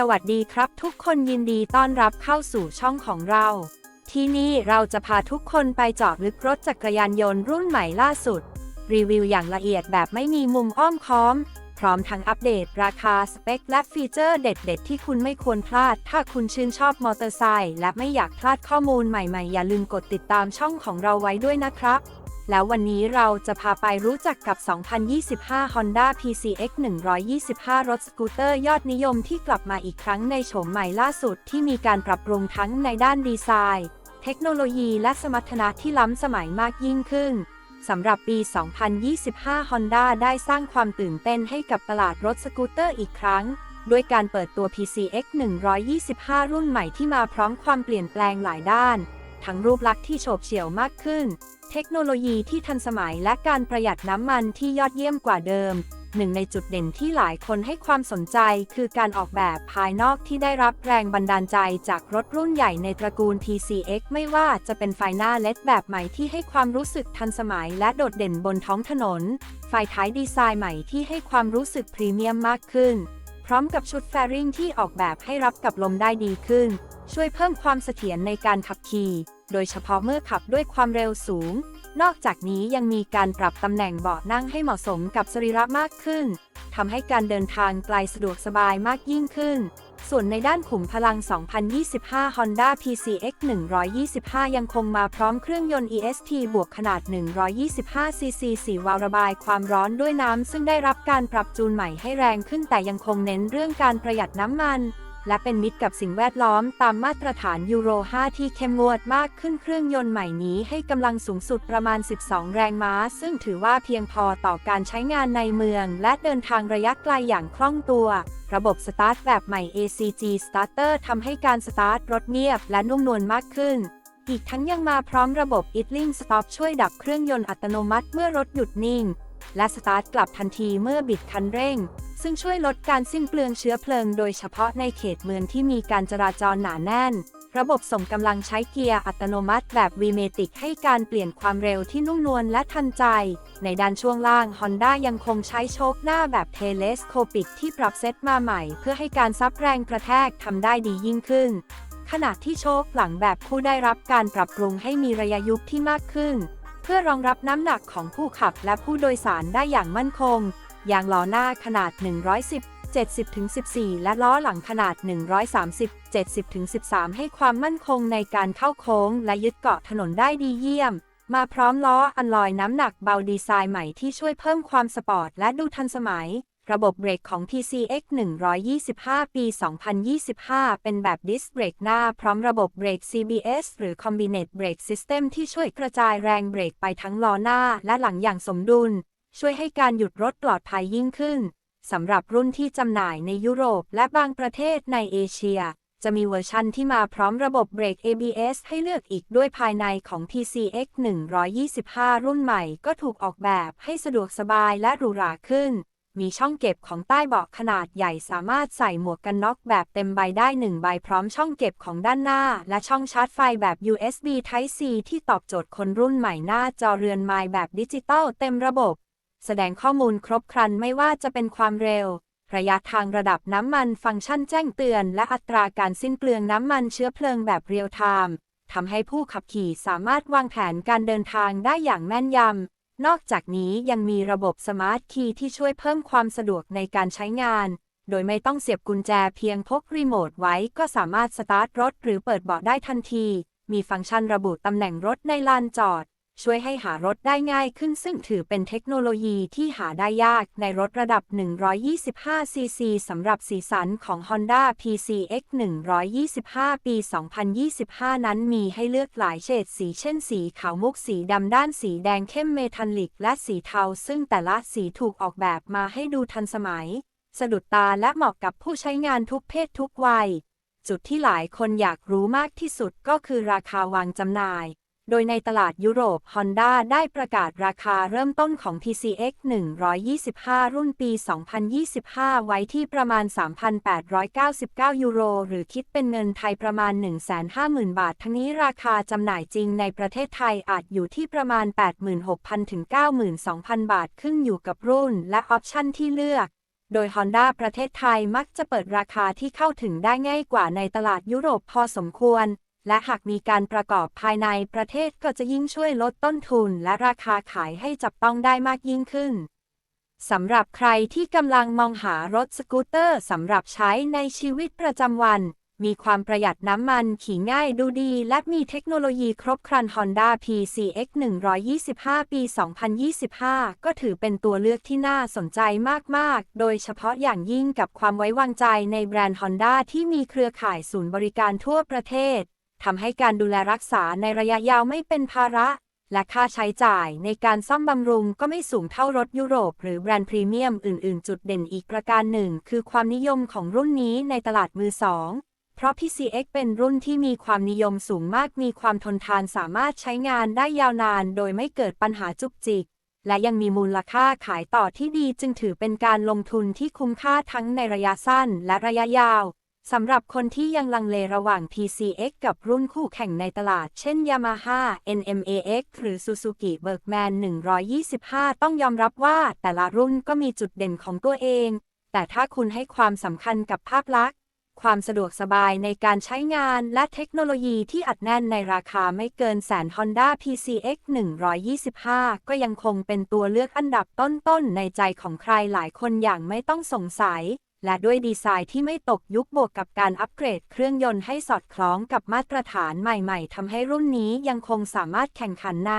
สวัสดีครับทุกคนยินดีต้อนรับเข้าสู่ช่องของเรา ที่นี่เราจะพาทุกคนไปเจาะลึกรถจักรยานยนต์รุ่นใหม่ล่าสุด รีวิวอย่างละเอียดแบบไม่มีมุมอ้อมค้อม พร้อมทั้งอัปเดตราคาสเปค และฟีเจอร์เด็ดๆ ที่คุณไม่ควรพลาด ถ้าคุณชื่นชอบมอเตอร์ไซค์และไม่อยากพลาดข้อมูลใหม่ๆ อย่าลืมกดติดตามช่องของเราไว้ด้วยนะครับ แล้ววันนี้เราจะพาไปรู้จักกับ 2025 Honda PCX 125 รถสกูตเตอร์ยอดนิยมที่กลับมาอีกครั้งในโฉมใหม่ล่าสุดที่มีการปรับปรุงทั้งในด้านดีไซน์ เทคโนโลยีและสมรรถนะที่ล้ำสมัยมากยิ่งขึ้นสำหรับปี 2025 Honda ได้สร้างความตื่นเต้นให้กับตลาดรถสกูตเตอร์อีกครั้ง ด้วยการเปิดตัว PCX 125 รุ่นใหม่ที่มาพร้อมความเปลี่ยนแปลงหลายด้าน ทั้งรูปลักษณ์ที่โฉบเฉี่ยวมากขึ้น เทคโนโลยีที่ทันสมัยและการประหยัดน้ำมันที่ยอดเยี่ยมกว่าเดิม หนึ่งในจุดเด่นที่หลายคนให้ความสนใจคือการออกแบบภายนอกที่ได้รับแรงบันดาลใจจากรถรุ่นใหญ่ในตระกูล PCX ไม่ว่าจะเป็นไฟหน้าเลดแบบใหม่ที่ให้ความรู้สึกทันสมัยและโดดเด่นบนท้องถนน ไฟท้ายดีไซน์ใหม่ที่ให้ความรู้สึกพรีเมียมมากขึ้น พร้อมกับชุดแฟริงที่ออกแบบให้รับกับลมได้ดีขึ้น ช่วยเพิ่มความเสถียรในการขับขี่ โดยเฉพาะเมื่อขับด้วยความเร็วสูง นอกจากนี้ยังมีการปรับตำแหน่งเบาะนั่งให้เหมาะสมกับสรีระมากขึ้นทำให้การเดินทางไกลสะดวกสบายมากยิ่งขึ้น ส่วนในด้านขุมพลัง 2025 Honda PCX 125 ยังคงมาพร้อมเครื่องยนต์ EST บวกขนาด 125 cc 4 วาล์วระบายความร้อนด้วยน้ำ ซึ่งได้รับการปรับจูนใหม่ให้แรงขึ้นแต่ยังคงเน้นเรื่องการประหยัดน้ำมัน และเป็นมิตรกับสิ่งแวดล้อมตามมาตรฐานยูโร 5 ที่เข้มงวดมากขึ้นเครื่องยนต์ใหม่นี้ให้กำลังสูงสุดประมาณ 12 แรงม้า ซึ่งถือว่าเพียงพอต่อการใช้งานในเมือง และเดินทางระยะไกลอย่างคล่องตัว ระบบสตาร์ทแบบใหม่ ACG Starter ทำให้การสตาร์ทรถเงียบและนุ่มนวลมากขึ้น อีกทั้งยังมาพร้อมระบบ Idling Stop ช่วยดับเครื่องยนต์อัตโนมัติเมื่อรถหยุดนิ่ง และสตาร์ทกลับทันทีเมื่อบิดคันเร่ง ซึ่งช่วยลดการสิ้นเปลืองเชื้อเพลิง โดยเฉพาะในเขตเมืองที่มีการจราจรหนาแน่น ระบบส่งกำลังใช้เกียร์อัตโนมัติแบบ V-Matic ให้การเปลี่ยนความเร็วที่นุ่มนวลและทันใจ ในด้านช่วงล่าง Honda ยังคงใช้โชคหน้าแบบ Telescopic ที่ปรับเซตมาใหม่ เพื่อให้การซับแรงกระแทกทำได้ดียิ่งขึ้น ขณะที่โชคหลังแบบผู้ได้รับการปรับปรุงให้มีระยะยุบที่มากขึ้น เพื่อรองรับน้ำหนักของผู้ขับและผู้โดยสารได้อย่างมั่นคง ยางล้อหน้าขนาด 110 70-14 และล้อหลังขนาด 130 70-13 ให้ความมั่นคงในการเข้าโค้ง และยึดเกาะถนนได้ดีเยี่ยม มาพร้อมล้ออันลอยน้ำหนักเบาดีไซน์ใหม่ที่ช่วยเพิ่มความสปอร์ตและดูทันสมัย ระบบเบรกของ PCX 125 ปี 2025 เป็นแบบดิสเบรกหน้าพร้อมระบบเบรก CBS หรือ Combinate Brake System ที่ช่วยกระจายแรงเบรกไปทั้งล้อหน้าและหลังอย่างสมดุล ช่วยให้การหยุดรถปลอดภัยยิ่งขึ้นสำหรับรุ่นที่จำหน่ายในยุโรปและบางประเทศในเอเชีย จะมีเวอร์ชันที่มาพร้อมระบบเบรก ABS ให้เลือกอีกด้วยภายในของ PCX 125 รุ่นใหม่ก็ถูกออกแบบให้สะดวกสบายและหรูหราขึ้น มีช่องเก็บของใต้เบาะขนาดใหญ่สามารถใส่หมวกกันน็อกแบบเต็มใบได้หนึ่งใบพร้อมช่องเก็บของด้านหน้า และช่องชาร์จไฟแบบ USB Type C ที่ตอบโจทย์คนรุ่นใหม่หน้าจอเรือนไม้แบบดิจิตอลเต็มระบบ แสดงข้อมูลครบครันไม่ว่าจะเป็นความเร็ว ระยะทางระดับน้ำมันฟังก์ชันแจ้งเตือน และอัตราการสิ้นเปลืองน้ำมันเชื้อเพลิงแบบเรียลไทม์ทำให้ผู้ขับขี่สามารถวางแผนการเดินทางได้อย่างแม่นยำ นอกจากนี้ยังมีระบบสมาร์ทคีย์ที่ช่วยเพิ่มความสะดวกในการใช้งาน โดยไม่ต้องเสียบกุญแจเพียงพกรีโมทไว้ก็สามารถสตาร์ทรถหรือเปิดเบาะได้ทันที มีฟังก์ชันระบุตำแหน่งรถในลานจอด ช่วยให้หารถได้ง่ายขึ้นซึ่งถือเป็นเทคโนโลยีที่หาได้ยากในรถระดับ 125 ซีซีสำหรับสีสันของ Honda PCX 125 ปี 2025 นั้นมีให้เลือกหลายเฉดสีเช่นสีขาวมุกสีดำด้านสีแดงเข้มเมทัลลิก และสีเทา ซึ่งแต่ละสีถูกออกแบบมาให้ดูทันสมัย สะดุดตาและเหมาะกับผู้ใช้งานทุกเพศทุกวัย จุดที่หลายคนอยากรู้มากที่สุดก็คือราคาวางจำหน่าย โดยในตลาดยุโรป Honda ได้ประกาศราคาเริ่มต้นของ PCX 125 รุ่นปี 2025 ไว้ที่ประมาณ 3,899 ยูโร หรือคิดเป็นเงินไทยประมาณ 150,000 บาท ทั้งนี้ราคาจำหน่ายจริงในประเทศไทยอาจอยู่ที่ประมาณ 86,000 ถึง 92,000 บาท ขึ้นอยู่กับรุ่นและออปชั่นที่เลือกโดย Honda ประเทศไทยมักจะเปิดราคาที่เข้าถึงได้ง่ายกว่าในตลาดยุโรปพอสมควร และหากมีการประกอบภายในประเทศก็จะยิ่งช่วยลดต้นทุนและราคาขายให้จับต้องได้มากยิ่งขึ้นสำหรับใครที่กำลังมองหารถสกูตเตอร์สำหรับใช้ในชีวิตประจำวัน มีความประหยัดน้ำมันขี่ง่ายดูดี และมีเทคโนโลยีครบครัน Honda PCX 125 ปี 2025 ก็ถือเป็นตัวเลือกที่น่าสนใจมาก ๆ โดยเฉพาะอย่างยิ่งกับความไว้วางใจในแบรนด์ Honda ที่มีเครือข่ายศูนย์บริการทั่วประเทศ ทำให้การดูแลรักษาในระยะยาวไม่เป็นภาระ และค่าใช้จ่ายในการซ่อมบำรุงก็ไม่สูงเท่ารถยุโรป หรือแบรนด์พรีเมียมอื่น ๆ จุดเด่นอีกประการหนึ่ง คือความนิยมของรุ่นนี้ในตลาดมือสองเพราะ PCX เป็นรุ่นที่มีความนิยมสูงมาก มีความทนทานสามารถใช้งานได้ยาวนาน โดยไม่เกิดปัญหาจุกจิก และยังมีมูลค่าขายต่อที่ดีจึงถือเป็นการลงทุนที่คุ้มค่าทั้งในระยะสั้นและระยะยาว สำหรับคนที่ยังลังเลระหว่าง PCX กับรุ่นคู่แข่งในตลาด เช่น Yamaha NMAX หรือ Suzuki Bergman 125 ต้องยอมรับว่าแต่ละรุ่นก็มีจุดเด่นของตัวเอง แต่ถ้าคุณให้ความสำคัญกับภาพลักษณ์ ความสะดวกสบายในการใช้งานและเทคโนโลยีที่อัดแน่นในราคาไม่เกินแสน Honda PCX 125 ก็ยังคงเป็นตัวเลือกอันดับต้นๆในใจของใครหลายคนอย่างไม่ต้องสงสัย และด้วยดีไซน์ที่ไม่ตกยุคบวกกับการอัปเกรดเครื่องยนต์ให้สอดคล้องกับมาตรฐานใหม่ ๆทำให้รุ่นนี้ยังคงสามารถแข่งขันใน